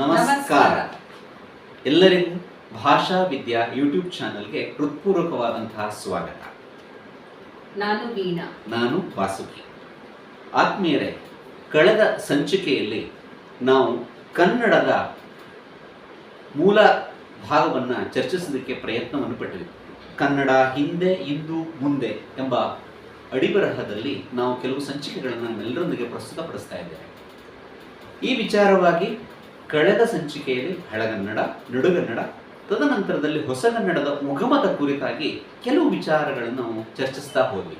ನಮಸ್ಕಾರ. ಎಲ್ಲರಿಗೂ ಭಾಷಾ ವಿದ್ಯಾ ಯೂಟ್ಯೂಬ್ ಚಾನೆಲ್ಗೆ ಹೃತ್ಪೂರ್ವಕವಾದಂತಹ ಸ್ವಾಗತ. ನಾನು ವೀಣಾ. ನಾನು ವಾಸುಕಿ. ಆತ್ಮೀಯರೇ ಕಳೆದ ಸಂಚಿಕೆಯಲ್ಲಿ ನಾವು ಕನ್ನಡದ ಮೂಲ ಭಾಗವನ್ನು ಚರ್ಚಿಸೋದಕ್ಕೆ ಪ್ರಯತ್ನವನ್ನು ಪಟ್ಟಿದ್ವಿ ಕನ್ನಡ ಹಿಂದೆ ಇಂದು ಮುಂದೆ ಎಂಬ ಅಡಿಬರಹದಲ್ಲಿ ನಾವು ಕೆಲವು ಸಂಚಿಕೆಗಳನ್ನು ನಮ್ಮೆಲ್ಲರೊಂದಿಗೆ ಪ್ರಸ್ತುತಪಡಿಸ್ತಾ ಇದ್ದೇವೆ. ಈ ವಿಚಾರವಾಗಿ ಕಳೆದ ಸಂಚಿಕೆಯಲ್ಲಿ ಹಳಗನ್ನಡ, ನಡುಗನ್ನಡ, ತದನಂತರದಲ್ಲಿ ಹೊಸಗನ್ನಡದ ಉಗಮದ ಕುರಿತಾಗಿ ಕೆಲವು ವಿಚಾರಗಳನ್ನು ಚರ್ಚಿಸ್ತಾ ಹೋದ್ವಿ.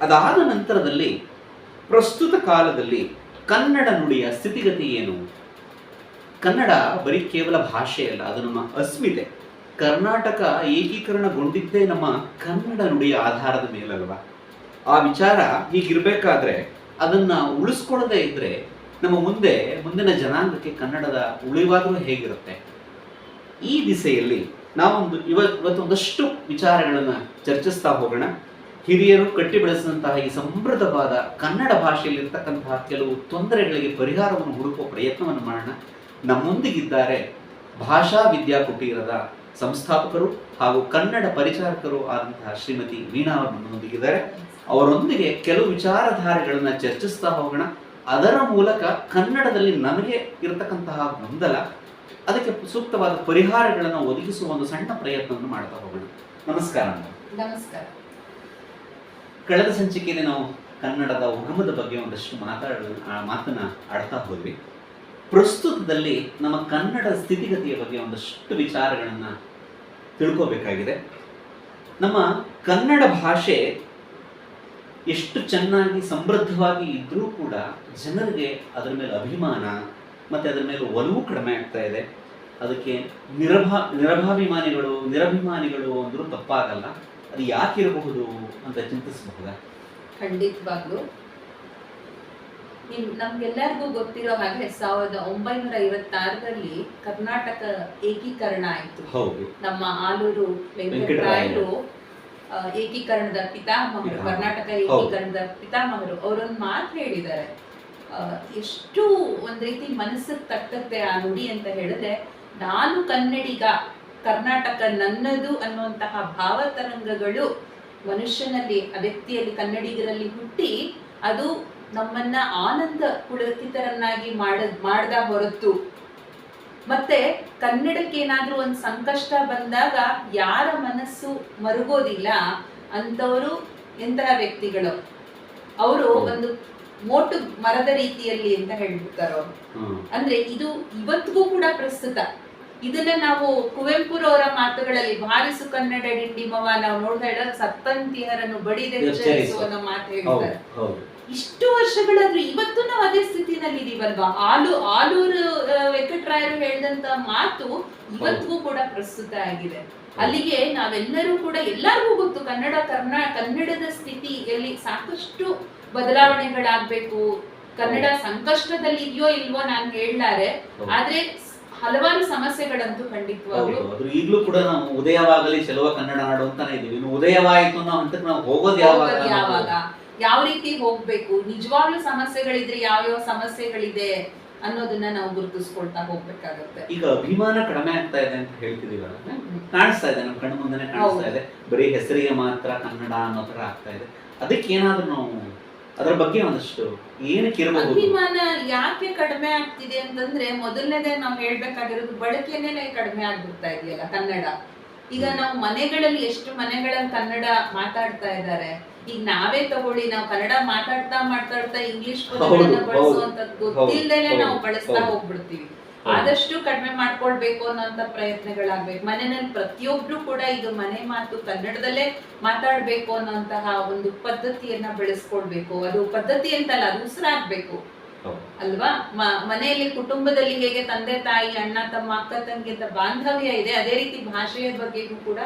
ಅದಾದ ನಂತರದಲ್ಲಿ ಪ್ರಸ್ತುತ ಕಾಲದಲ್ಲಿ ಕನ್ನಡ ನುಡಿಯ ಸ್ಥಿತಿಗತಿ ಏನು? ಕನ್ನಡ ಬರೀ ಕೇವಲ ಭಾಷೆಯಲ್ಲ ಅದು ನಮ್ಮ ಅಸ್ಮಿತೆ. ಕರ್ನಾಟಕ ಏಕೀಕರಣಗೊಂಡಿದ್ದೇ ನಮ್ಮ ಕನ್ನಡ ನುಡಿಯ ಆಧಾರದ ಮೇಲಲ್ವಾ? ಆ ವಿಚಾರ ಹೀಗಿರಬೇಕಾದ್ರೆ ಅದನ್ನ ಉಳಿಸ್ಕೊಳ್ಳದೇ ಇದ್ರೆ ನಮ್ಮ ಮುಂದೆ, ಮುಂದಿನ ಜನಾಂಗಕ್ಕೆ ಕನ್ನಡದ ಉಳಿವಾದರೂ ಹೇಗಿರುತ್ತೆ? ಈ ದಿಸೆಯಲ್ಲಿ ನಾವೊಂದು ಇವ ಇವತ್ತು ಒಂದಷ್ಟು ವಿಚಾರಗಳನ್ನು ಚರ್ಚಿಸ್ತಾ ಹೋಗೋಣ. ಹಿರಿಯರು ಕಟ್ಟಿ ಬೆಳೆಸಿದಂತಹ ಈ ಸಮೃದ್ಧವಾದ ಕನ್ನಡ ಭಾಷೆಯಲ್ಲಿರ್ತಕ್ಕಂತಹ ಕೆಲವು ತೊಂದರೆಗಳಿಗೆ ಪರಿಹಾರವನ್ನು ಹುಡುಕುವ ಪ್ರಯತ್ನವನ್ನು ಮಾಡೋಣ. ನಮ್ಮೊಂದಿಗಿದ್ದಾರೆ ಭಾಷಾ ವಿದ್ಯಾ ಕುಟೀರದ ಸಂಸ್ಥಾಪಕರು ಹಾಗೂ ಕನ್ನಡ ಪರಿಚಾರಕರು ಆದಂತಹ ಶ್ರೀಮತಿ ವೀಣಾ ಅವರು ನಮ್ಮೊಂದಿಗಿದ್ದಾರೆ. ಅವರೊಂದಿಗೆ ಕೆಲವು ವಿಚಾರಧಾರೆಗಳನ್ನು ಚರ್ಚಿಸ್ತಾ ಹೋಗೋಣ. ಅದರ ಮೂಲಕ ಕನ್ನಡದಲ್ಲಿ ನಮಗೆ ಇರತಕ್ಕಂತಹ ಗೊಂದಲ ಅದಕ್ಕೆ ಸೂಕ್ತವಾದ ಪರಿಹಾರಗಳನ್ನು ಒದಗಿಸುವ ಒಂದು ಸಣ್ಣ ಪ್ರಯತ್ನವನ್ನು ಮಾಡ್ತಾ ಹೋಗೋಣ. ನಮಸ್ಕಾರ ನಮಸ್ಕಾರ. ಕಳೆದ ಸಂಚಿಕೆಯಲ್ಲಿ ನಾವು ಕನ್ನಡದ ಉಗಮದ ಬಗ್ಗೆ ಒಂದಷ್ಟು ಮಾತಾಡ ಮಾತನ್ನ ಆಡ್ತಾ ಹೋದ್ವಿ. ಪ್ರಸ್ತುತದಲ್ಲಿ ನಮ್ಮ ಕನ್ನಡ ಸ್ಥಿತಿಗತಿಯ ಬಗ್ಗೆ ಒಂದಷ್ಟು ವಿಚಾರಗಳನ್ನು ತಿಳ್ಕೋಬೇಕಾಗಿದೆ. ನಮ್ಮ ಕನ್ನಡ ಭಾಷೆ ಎಷ್ಟು ಚೆನ್ನಾಗಿ ಸಮೃದ್ಧವಾಗಿ ಇದ್ರೂ ಕೂಡ ಜನರಿಗೆ ಅದರ ಮೇಲೆ ಅಭಿಮಾನ ಮತ್ತೆ ಅದರ ಮೇಲೆ ಒಲವು ಕಡಿಮೆ ಆಗ್ತಾ ಇದೆ. ಅದಕ್ಕೆ ನಿರಭಾ ನಿರಭಾಭಿಮಾನಿಗಳು ನಿರಭಿಮಾನಿಗಳು ಅಂದ್ರೂ ತಪ್ಪಾಗಲ್ಲ. ಅದು ಯಾಕಿರಬಹುದು ಅಂತ ಚಿಂತಿಸಬಹುದಾ? ಖಂಡಿತವಾಗ್ಲು. ನಿಮ್ ನಮ್ಗೆಲ್ಲರಿಗೂ ಗೊತ್ತಿರೋ ಹಾಗೆ ಸಾವಿರದ ಒಂಬೈನೂರ ಐವತ್ತಾರರಲ್ಲಿ ಕರ್ನಾಟಕ ಏಕೀಕರಣ ಆಯಿತು. ಹೌದು. ನಮ್ಮ ಆಲೂರು ವೆಂಕಟರಾಯರು. ಏಕೀಕರಣದ ಪಿತಾಮಹರು ಪಿತಾಮಹ. ಕರ್ನಾಟಕ ಏಕೀಕರಣದ ಪಿತಾಮಹರು ಅವರೊಂದು ಮಾತು ಹೇಳಿದ್ದಾರೆ ಎಷ್ಟು ಒಂದ್ ರೀತಿ ಮನಸ್ಸಿಗೆ ತಕ್ಕತ್ತೆ ಆ ನುಡಿ ಅಂತ ಹೇಳಿದ್ರೆ ನಾನು ಕನ್ನಡಿಗ ಕರ್ನಾಟಕ ನನ್ನದು ಅನ್ನುವಂತಹ ಭಾವತರಂಗಗಳು ಮನುಷ್ಯನಲ್ಲಿ ಆ ವ್ಯಕ್ತಿಯಲ್ಲಿ ಕನ್ನಡಿಗರಲ್ಲಿ ಹುಟ್ಟಿ ಅದು ನಮ್ಮನ್ನ ಆನಂದ ಪುಳಕಿತರನ್ನಾಗಿ ಮಾಡ ಮಾಡ್ದ ಹೊರತು ಮತ್ತೆ ಕನ್ನಡಕ್ಕೆ ಏನಾದರೂ ಒಂದು ಸಂಕಷ್ಟ ಬಂದಾಗ ಯಾರ ಮನಸ್ಸು ಮರುಗೋದಿಲ್ಲ ಅಂತವರು ಎಂತಹ ವ್ಯಕ್ತಿಗಳು. ಅವರು ಒಂದು ಮೋಟು ಮರದ ರೀತಿಯಲ್ಲಿ ಅಂತ ಹೇಳ್ಬಿಡ್ತಾರೋ ಅಂದ್ರೆ ಇದು ಇವತ್ತಿಗೂ ಕೂಡ ಪ್ರಸ್ತುತ. ಇದನ್ನ ನಾವು ಕುವೆಂಪುರವರ ಮಾತುಗಳಲ್ಲಿ ಬಾರಿಸು ಕನ್ನಡ ಡಿಂಡಿಮವ ನಾವು ನೋಡ್ತಾ ಇರೋ ಸತ್ತಂತಿಯರನ್ನು ಬಡಿದೆ ಅನ್ನೋ ಮಾತು ಹೇಳ್ತಾರೆ. ಇಷ್ಟು ವರ್ಷಗಳಾದ್ರೂ ಇವತ್ತು ನಾವು ಅದೇ ಸ್ಥಿತಿನಲ್ಲಿ ಇದೀವಲ್ವಾ? ಆಲು ಆಲೂರು ವೆಂಕಟರಾಯರು ಹೇಳಿದಂತ ಮಾತು ಇವತ್ತಿಗೂ ಕೂಡ ಪ್ರಸ್ತುತ ಆಗಿದೆ. ಅಲ್ಲಿಗೆ ನಾವೆಲ್ಲರೂ ಕೂಡ ಎಲ್ಲರಿಗೂ ಗೊತ್ತು ಕನ್ನಡ ಕರ್ನಾ ಕನ್ನಡದ ಸ್ಥಿತಿಯಲ್ಲಿ ಸಾಕಷ್ಟು ಬದಲಾವಣೆಗಳಾಗ್ಬೇಕು. ಕನ್ನಡ ಸಂಕಷ್ಟದಲ್ಲಿ ಇದೆಯೋ ಇಲ್ವೋ ನಾನು ಹೇಳಲಾರೆ. ಆದ್ರೆ ಹಲವಾರು ಸಮಸ್ಯೆಗಳಂತೂ ಖಂಡಿತವಾಗ್ಲೂ ಈಗಲೂ ಕೂಡ ನಾವು ಉದಯವಾಗಲಿ ಚೆಲುವ ಕನ್ನಡ ನಾಡು ಅಂತಾನೆ ಇದೀವಿ ಇನ್ನು ಉದಯವಾಯಿತು ಅನ್ನೋ ಹಂತಕ್ಕೆ ನಾವು ಹೋಗೋದು ಯಾವಾಗ? ಯಾವಾಗ? ಯಾವ ರೀತಿ ಹೋಗ್ಬೇಕು? ನಿಜವಾಗ್ಲೂ ಸಮಸ್ಯೆಗಳಿದ್ರೆ ಯಾವ್ಯಾವ ಸಮಸ್ಯೆಗಳಿದೆ ಅನ್ನೋದನ್ನ ನಾವು ಗುರುತಿಸ್ಕೊಳ್ತಾ ಹೋಗ್ಬೇಕಾಗತ್ತೆ. ಈಗ ಅಭಿಮಾನ ಕಡಿಮೆ ಆಗ್ತಾ ಇದೆ ಅಂತ ಹೇಳ್ತಿದೀವಲ್ಲ? ಕಾಣಿಸ್ತಾ ಇದೆ ನಮ್ಮ ಕಣ್ಣು ಮುಂದೆನೆ ಕಾಣಿಸ್ತಾ ಇದೆ. ಬರೀ ಹೆಸರಿಗೆ ಮಾತ್ರ ಕನ್ನಡ ಅನ್ನೋ ತರ ಆಗ್ತಾ ಇದೆ. ಅದಕ್ಕೆ ಏನಾದ್ರೂ ನಾವು ಅದರ ಬಗ್ಗೆ ಒಂದಷ್ಟು ಏನಕ್ಕೆ ಇರಬಹುದು ಅಭಿಮಾನ ಯಾಕೆ ಕಡಿಮೆ ಆಗ್ತಿದೆ ಅಂತಂದ್ರೆ ಮೊದಲನೇದೇ ನಾವು ಹೇಳ್ಬೇಕಾಗಿರೋದು ಬಳಕೆನೇ ಕಡಿಮೆ ಆಗ್ಬಿಡ್ತಾ ಇದೆಯಲ್ಲ ಕನ್ನಡ. ಈಗ ನಾವು ಮನೆಗಳಲ್ಲಿ ಎಷ್ಟು ಮನೆಗಳಲ್ಲಿ ಕನ್ನಡ ಮಾತಾಡ್ತಾ ಇದ್ದಾರೆ. ಈಗ ನಾವೇ ತಗೊಳ್ಳಿ ನಾವು ಕನ್ನಡ ಮಾತಾಡ್ತಾ ಮಾತಾಡ್ತಾ ಇಂಗ್ಲಿಷ್ ಪದಗಳನ್ನ ಬಳಸುವಂತದ್ದು ಗೊತ್ತಿಲ್ದೇನೆ ನಾವು ಬಳಸ್ತಾ ಹೋಗ್ಬಿಡ್ತೀವಿ. ಆದಷ್ಟು ಕಡಿಮೆ ಮಾಡ್ಕೊಳ್ಬೇಕು ಅನ್ನೋಂತ ಪ್ರಯತ್ನಗಳಾಗ್ಬೇಕು. ಮನೆಯಲ್ಲಿ ಪ್ರತಿಯೊಬ್ರು ಕೂಡ ಇದು ಮನೆ ಮಾತು ಕನ್ನಡದಲ್ಲೇ ಮಾತಾಡ್ಬೇಕು ಅನ್ನೋಂತಹ ಒಂದು ಪದ್ಧತಿಯನ್ನ ಬೆಳೆಸ್ಕೊಳ್ಬೇಕು. ಅದು ಪದ್ಧತಿ ಅಂತಲ್ಲ ಅದು ಉಸಿರಾಗ್ಬೇಕು. ಅಲ್ವಾ? ಮ- ಮನೆಯಲ್ಲಿ ಕುಟುಂಬದಲ್ಲಿ ಹೇಗೆ ತಂದೆ ತಾಯಿ ಅಣ್ಣ ತಮ್ಮ ಅಕ್ಕ ತಂಗಿ ಅಂತ ಬಾಂಧವ್ಯ ಇದೆ ಅದೇ ರೀತಿ ಭಾಷೆಯ ಬಗ್ಗೆಗೂ ಕೂಡ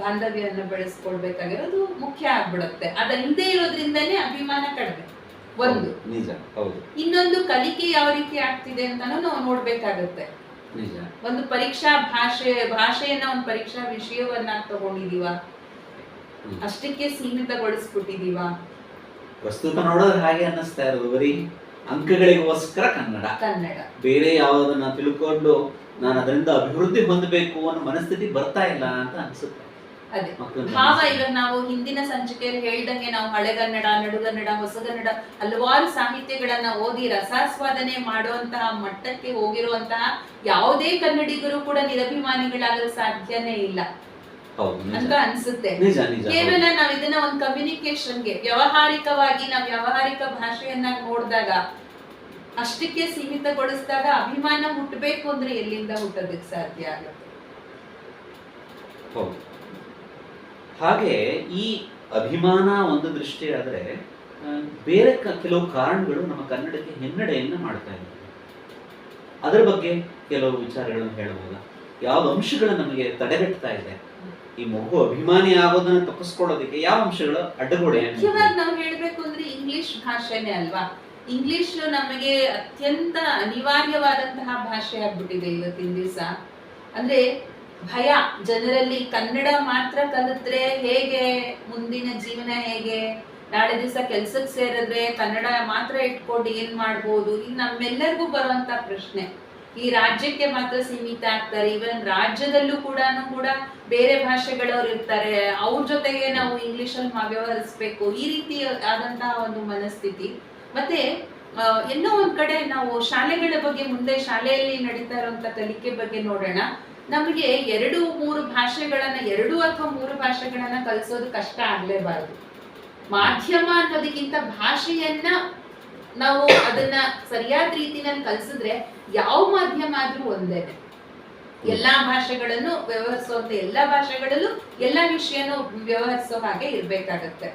ಬಾಂಧವ್ಯವನ್ನ ಬೆಳೆಸ್ಕೊಳ್ಬೇಕಾಗಿರೋದು ಮುಖ್ಯ ಆಗ್ಬಿಡುತ್ತೆ. ಅದಲ್ಲದೆ ಇರೋದ್ರಿಂದನೇ ಅಭಿಮಾನ ಕಡಿಮೆ. ಒಂದು. ನಿಜ ಹೌದು. ಇನ್ನೊಂದು ಕಲಿಕೆ ಯಾವ ರೀತಿ ಆಗ್ತಿದೆ ಅಂತಾನು ನಾವು ನೋಡ್ಬೇಕಾಗತ್ತೆ. ನಿಜ. ಒಂದು ಪರೀಕ್ಷಾ ಭಾಷೆ ಭಾಷೆಯನ್ನ ಒಂದು ಪರೀಕ್ಷಾ ವಿಷಯವನ್ನ ತಗೊಂಡಿದೀವ. ಅಷ್ಟಕ್ಕೆ ಸೀಮಿತಗೊಳಿಸ್ಬಿಟ್ಟಿದೀವ. ಪ್ರಸ್ತುತ ನೋಡಿದ್ರೆ ಹಾಗೆ ಅನ್ನಿಸ್ತಾ ಇರೋದು ಬರೀ ಅಂಕಗಳಿಗೋಸ್ಕರ ಕನ್ನಡ. ಕನ್ನಡ. ಬೇರೆ ಯಾವುದನ್ನ ತಿಳ್ಕೊಂಡು ನಾನು ಅದರಿಂದ ಅಭಿವೃದ್ಧಿ ಹೊಂದಬೇಕು ಅನ್ನೋ ಮನಸ್ಥಿತಿ ಬರ್ತಾ ಇಲ್ಲ ಅಂತ ಅನ್ಸುತ್ತೆ. ಅದೇ. ಭಾವ ಇವಾಗ ನಾವು ಹಿಂದಿನ ಸಂಚಿಕೆಯಲ್ಲಿ ಹೇಳ್ದಂಗೆ ನಾವು ಹಳೆಗನ್ನಡ ನಡುಗನ್ನಡ ಹೊಸಗನ್ನಡ ಹಲವಾರು ಸಾಹಿತ್ಯಗಳನ್ನ ಓದಿ ರಸಾಸ್ವಾದನೆ ಮಾಡುವಂತಹ ಮಟ್ಟಕ್ಕೆ ಹೋಗಿರುವಂತಹ ಯಾವುದೇ ಕನ್ನಡಿಗರು ಕೂಡ ನಿರಭಿಮಾನಿಗಳಾಗಲು ಸಾಧ್ಯನೇ ಇಲ್ಲ. ಅಂತ ಅನ್ಸುತ್ತೆ. ಕೇವಲ ನಾವ್ ಇದನ್ನ ಒಂದು ಕಮ್ಯುನಿಕೇಶನ್ಗೆ ವ್ಯವಹಾರಿಕವಾಗಿ ನಾವು ವ್ಯವಹಾರಿಕ ಭಾಷೆಯನ್ನ ನೋಡಿದಾಗ ಅಷ್ಟಕ್ಕೆ ಸೀಮಿತಗೊಳಿಸಿದಾಗ ಅಭಿಮಾನ ಹುಟ್ಟಬೇಕು ಅಂದ್ರೆ ಎಲ್ಲಿಂದ ಹುಟ್ಟೋದಕ್ಕೆ ಸಾಧ್ಯ ಆಗುತ್ತೆ? ಹಾಗೆ ಈ ಅಭಿಮಾನ ಒಂದು ದೃಷ್ಟಿ ಆದ್ರೆ ಬೇರೆ ಕೆಲವು ಕಾರಣಗಳು ನಮ್ಮ ಕನ್ನಡಕ್ಕೆ ಹಿನ್ನಡೆಯನ್ನ ಮಾಡ್ತಾ ಇದ್ದಾರೆ ಅದರ ಬಗ್ಗೆ ಕೆಲವು ವಿಚಾರಗಳನ್ನು ಹೇಳ್ಬೋದಾ? ಯಾವ ಅಂಶಗಳು ನಮಗೆ ತಡೆಗಟ್ತಾ ಇದೆ? ಈ ಮಗು ಅಭಿಮಾನಿ ಆಗೋದನ್ನ ತಪ್ಪಿಸ್ಕೊಳ್ಳೋದಕ್ಕೆ ಯಾವ ಅಂಶಗಳು ಅಡ್ಡಗೋಡೆ ಮುಖ್ಯವಾಗಿ ನಾವು ಹೇಳ್ಬೇಕು ಅಂದ್ರೆ ಇಂಗ್ಲಿಷ್ ಭಾಷೆನೇ ಅಲ್ವಾ? ಇಂಗ್ಲಿಷ್ ನಮಗೆ ಅತ್ಯಂತ ಅನಿವಾರ್ಯವಾದಂತಹ ಭಾಷೆ ಆಗ್ಬಿಟ್ಟಿದೆ ಇವತ್ತಿನ ದಿವಸ. ಅಂದ್ರೆ ಭಯ. ಜನರಲ್ಲಿ ಕನ್ನಡ ಮಾತ್ರ ಕಲಿತ್ರೆ ಹೇಗೆ, ಮುಂದಿನ ಜೀವನ ಹೇಗೆ? ನಾಳೆ ದಿವಸ ಕೆಲ್ಸಕ್ಕೆ ಸೇರಿದ್ರೆ ಕನ್ನಡ ಮಾತ್ರ ಇಟ್ಕೊಂಡು ಏನ್ ಮಾಡ್ಬೋದು? ಇದು ನಮ್ಮೆಲ್ಲರಿಗೂ ಬರುವಂತ ಪ್ರಶ್ನೆ. ಈ ರಾಜ್ಯಕ್ಕೆ ಮಾತ್ರ ಸೀಮಿತ ಆಗ್ತಾರೆ. ಈವನ್ ರಾಜ್ಯದಲ್ಲೂ ಕೂಡ ಕೂಡ ಬೇರೆ ಭಾಷೆಗಳವ್ರು ಇರ್ತಾರೆ. ಅವ್ರ ಜೊತೆಗೆ ನಾವು ಇಂಗ್ಲಿಷ್ ಅಲ್ಲಿ ವ್ಯವಹರಿಸ್ಬೇಕು ಈ ರೀತಿ ಆದಂತಹ ಒಂದು ಮನಸ್ಥಿತಿ. ಮತ್ತೆ ಎಲ್ಲೋ ಒಂದ್ ಕಡೆ ನಾವು ಶಾಲೆಗಳ ಬಗ್ಗೆ ಮುಂದೆ ಶಾಲೆಯಲ್ಲಿ ನಡೀತಾ ಇರುವಂತ ಕಲಿಕೆ ಬಗ್ಗೆ ನೋಡೋಣ. ನಮಗೆ ಎರಡು, ಮೂರು ಭಾಷೆಗಳನ್ನ, ಎರಡು ಅಥವಾ ಮೂರು ಭಾಷೆಗಳನ್ನ ಕಲಿಸೋದು ಕಷ್ಟ ಆಗ್ಲೇಬಾರದು. ಮಾಧ್ಯಮ ಅನ್ನೋದಕ್ಕಿಂತ ಭಾಷೆಯನ್ನ ನಾವು ಅದನ್ನ ಸರಿಯಾದ ರೀತಿನಲ್ಲಿ ಕಲಿಸಿದ್ರೆ ಯಾವ ಮಾಧ್ಯಮ ಆದ್ರೂ ಒಂದೇ. ಎಲ್ಲಾ ಭಾಷೆಗಳನ್ನು ವ್ಯವಹರಿಸುವಂತ ಎಲ್ಲಾ ಭಾಷೆಗಳಲ್ಲೂ ಎಲ್ಲಾ ವಿಷಯನೂ ವ್ಯವಹರಿಸೋ ಹಾಗೆ ಇರ್ಬೇಕಾಗತ್ತೆ.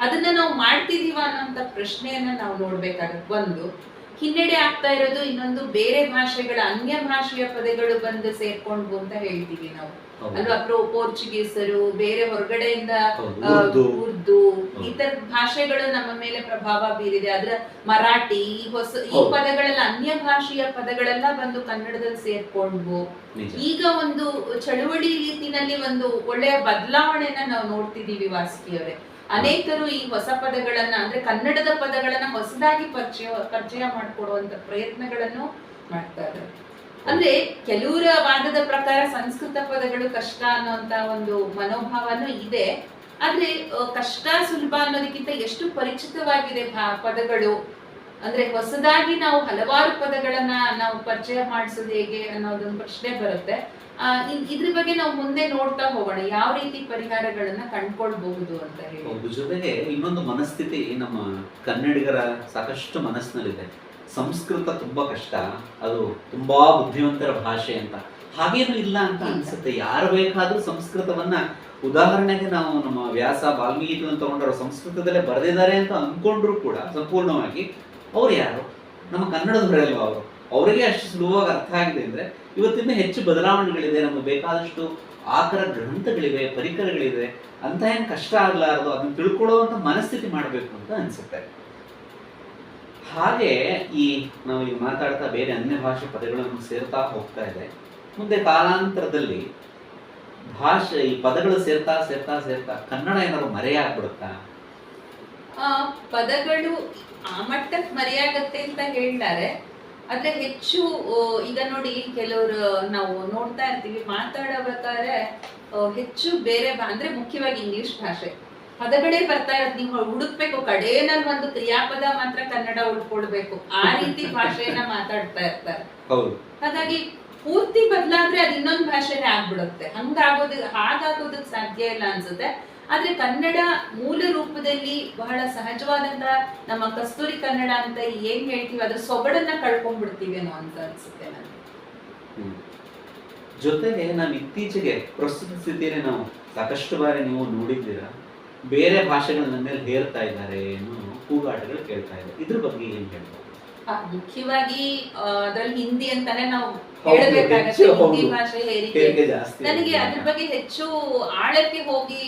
ಅದನ್ನ ನಾವು ಮಾಡ್ತಿದೀವ ಅನ್ನೋಂಥ ಪ್ರಶ್ನೆಯನ್ನ ನಾವು ನೋಡ್ಬೇಕಾಗತ್ತೆ. ಒಂದು, ಹಿನ್ನಡೆ ಆಗ್ತಾ ಇರೋದು ಇನ್ನೊಂದು ಬೇರೆ ಭಾಷೆಗಳ ಅನ್ಯ ಭಾಷೆಯ ಪದಗಳು ಬಂದು ಸೇರ್ಕೊಂಡ್ವು ಅಂತ ಹೇಳ್ತೀವಿ ನಾವು. ಅಲ್ವಾ? ಪ್ರೋ ಪೋರ್ಚುಗೀಸರು ಬೇರೆ ಹೊರಗಡೆಯಿಂದ ಉರ್ದು. ಈ. ತರ ಭಾಷೆಗಳು ನಮ್ಮ ಮೇಲೆ ಪ್ರಭಾವ ಬೀರಿದೆ. ಅದ್ರ ಮರಾಠಿ ಈ ಹೊಸ ಈ. ಪದಗಳೆಲ್ಲ ಅನ್ಯ ಭಾಷೆಯ ಪದಗಳೆಲ್ಲ ಬಂದು ಕನ್ನಡದಲ್ಲಿ ಸೇರ್ಕೊಂಡ್ವು ಈಗ ಒಂದು ಚಳುವಳಿ ರೀತಿನಲ್ಲಿ ಒಂದು ಒಳ್ಳೆಯ ಬದಲಾವಣೆನ ನಾವು ನೋಡ್ತಿದೀವಿ ವಾಸುಕಿಯವರೇ. ಅನೇಕರು ಈ ಹೊಸ ಪದಗಳನ್ನ ಅಂದ್ರೆ ಕನ್ನಡದ ಪದಗಳನ್ನ ಹೊಸದಾಗಿ ಪರಿಚಯ ಪರಿಚಯ ಮಾಡ್ಕೊಡುವಂತ ಪ್ರಯತ್ನಗಳನ್ನು ಮಾಡ್ತಾ ಇದ್ದಾರೆ. ಅಂದ್ರೆ ಕೆಲವರ ವಾದದ ಪ್ರಕಾರ ಸಂಸ್ಕೃತ ಪದಗಳು ಕಷ್ಟ ಅನ್ನುವಂತ ಒಂದು ಮನೋಭಾವನೂ ಇದೆ. ಆದ್ರೆ ಕಷ್ಟ ಸುಲಭ ಅನ್ನೋದಕ್ಕಿಂತ ಎಷ್ಟು ಪರಿಚಿತವಾಗಿದೆ ಪದಗಳು? ಅಂದ್ರೆ ಹೊಸದಾಗಿ ನಾವು ಹಲವಾರು ಪದಗಳನ್ನ ನಾವು ಪರಿಚಯ ಮಾಡಿಸೋದು ಹೇಗೆ ಅನ್ನೋದೊಂದು ಪ್ರಶ್ನೆ ಬರುತ್ತೆ. ಇದ್ರ ಬಗ್ಗೆ ನಾವು ಮುಂದೆ ನೋಡ್ತಾ ಹೋಗೋಣ. ಯಾವ ರೀತಿ ಪರಿಹಾರಗಳನ್ನ ಕಂಡ್ಕೊಳ್ಬಹುದು ಅಂತ ಹೇಳಿ. ಜೊತೆಗೆ ಇನ್ನೊಂದು ಮನಸ್ಥಿತಿ ನಮ್ಮ ಕನ್ನಡಿಗರ ಸಾಕಷ್ಟು ಮನಸ್ಸಿನಲ್ಲಿದೆ. ಸಂಸ್ಕೃತ ತುಂಬ ಕಷ್ಟ. ಅದು ತುಂಬಾ ಬುದ್ಧಿವಂತರ ಭಾಷೆ ಅಂತ. ಹಾಗೇನು ಇಲ್ಲ ಅಂತ ಅನ್ಸುತ್ತೆ. ಯಾರು ಬೇಕಾದರೂ ಸಂಸ್ಕೃತವನ್ನ ಉದಾಹರಣೆಗೆ ನಾವು ನಮ್ಮ ವ್ಯಾಸ ವಾಲ್ಮೀಕಿ ತಗೊಂಡವರು ಸಂಸ್ಕೃತದಲ್ಲೇ ಬರೆದಿದ್ದಾರೆ ಅಂತ ಅನ್ಕೊಂಡ್ರು ಕೂಡ ಸಂಪೂರ್ಣವಾಗಿ ಅವ್ರು ಯಾರು? ನಮ್ಮ ಕನ್ನಡದವರಲ್ವಾ ಅವರು? ಅವರಿಗೆ ಅಷ್ಟು ಸುಲಭವಾಗಿ ಅರ್ಥ ಆಗಿದೆ ಅಂದರೆ ಇವತ್ತಿನ ಹೆಚ್ಚು ಬದಲಾವಣೆಗಳಿದೆ. ನಮಗೆ ಬೇಕಾದಷ್ಟು ಆಕರ ಗ್ರಂಥಗಳಿವೆ, ಪರಿಕರಗಳಿವೆ. ಅಂತ ಏನು ಕಷ್ಟ ಆಗಲಾರದು? ಅದನ್ನ ತಿಳ್ಕೊಳ್ಳುವಂತ ಮನಸ್ಥಿತಿ ಮಾಡಬೇಕು ಅಂತ ಅನ್ಸುತ್ತೆ. ಹಾಗೆ ಈ ನಾವು ಈಗ ಮಾತಾಡ್ತಾ ಬೇರೆ ಅನ್ಯ ಭಾಷೆ ಪದಗಳನ್ನು ಸೇರ್ತಾ ಹೋಗ್ತಾ ಇದೆ. ಮುಂದೆ ಕಾಲಾಂತರದಲ್ಲಿ ಭಾಷೆ, ಈ ಪದಗಳು ಸೇರ್ತಾ ಸೇರ್ತಾ ಸೇರ್ತಾ ಕನ್ನಡ ಏನಾದ್ರು ಮರೆಯಾಗ್ಬಿಡುತ್ತಾ? ಪದಗಳು ಆ ಮಟ್ಟಕ್ಕೆ ಮರೆಯಾಗತ್ತೆ ಅಂತ ಹೇಳ್ತಾರೆ. ಆದ್ರೆ ಹೆಚ್ಚು ಈಗ ನೋಡಿ ಕೆಲವರು ನಾವು ನೋಡ್ತಾ ಇರ್ತೀವಿ ಮಾತಾಡಬೇಕಾದ್ರೆ ಹೆಚ್ಚು ಬೇರೆ ಅಂದ್ರೆ ಮುಖ್ಯವಾಗಿ ಇಂಗ್ಲಿಷ್ ಭಾಷೆ. ಪದಗಳೇ ಬರ್ತಾ ಇರೋದು. ನೀವು ಹುಡುಕ್ಬೇಕು. ಕಡೆಯಲ್ಲಿ ಒಂದು ಕ್ರಿಯಾಪದ ಮಾತ್ರ ಕನ್ನಡ ಉಳ್ಕೊಳ್ಬೇಕು ಆ ರೀತಿ ಭಾಷೆಯನ್ನ ಮಾತಾಡ್ತಾ ಇರ್ತಾರೆ. ಹಾಗಾಗಿ ಪೂರ್ತಿ ಬದಲಾದ್ರೆ ಅದು ಇನ್ನೊಂದು ಭಾಷೆನೇ ಆಗ್ಬಿಡುತ್ತೆ. ಹಂಗಾಗೋದು ಹಾಗಾಗೋದಕ್ ಸಾಧ್ಯ ಇಲ್ಲ ಅನ್ಸುತ್ತೆ. ಆದ್ರೆ ಕನ್ನಡ ಮೂಲ ರೂಪದಲ್ಲಿ ಬಹಳ ಸಹಜವಾದಂತಹ ನಮ್ಮ ಕಸ್ತೂರಿ ಕನ್ನಡ ಅಂತ ಏನ್ ಹೇಳ್ತೀವಿ ಅದ್ರ ಸೊಗಡನ್ನ ಕಳ್ಕೊಂಡ್ಬಿಡ್ತೀವೇನೋ ಅಂತ ಅನ್ಸುತ್ತೆ ನನಗೆ. ಜೊತೆಗೆ ನಾನು ಇತ್ತೀಚೆಗೆ ಪ್ರಸ್ತುತ ಸ್ಥಿತಿಯಲ್ಲಿ ನಾವು ಸಾಕಷ್ಟು ಬಾರಿ ನೀವು ನೋಡಿದ್ದೀರಾ? ಬೇರೆ ಭಾಷೆಗಳು ನನ್ನ ಮೇಲೆ ಹೇರ್ತಾ ಇದ್ದಾರೆ ಕೂಗಾಟಗಳು ಕೇಳ್ತಾ ಇದೆ. ಇದ್ರ ಬಗ್ಗೆ ಏನ್ ಹೇಳ್ಬೋದು? ಮುಖ್ಯವಾಗಿ ಅದ್ರಲ್ಲಿ ಹಿಂದಿ ಅಂತಾನೆ ನಾವು ಹೇಳಬೇಕಾಗತ್ತೆ. ಹಿಂದಿ ಭಾಷೆ ಹೇರಿಕೆ. ನನಗೆ. ಅದ್ರ ಬಗ್ಗೆ ಹೆಚ್ಚು ಆಳಕ್ಕೆ ಹೋಗಿ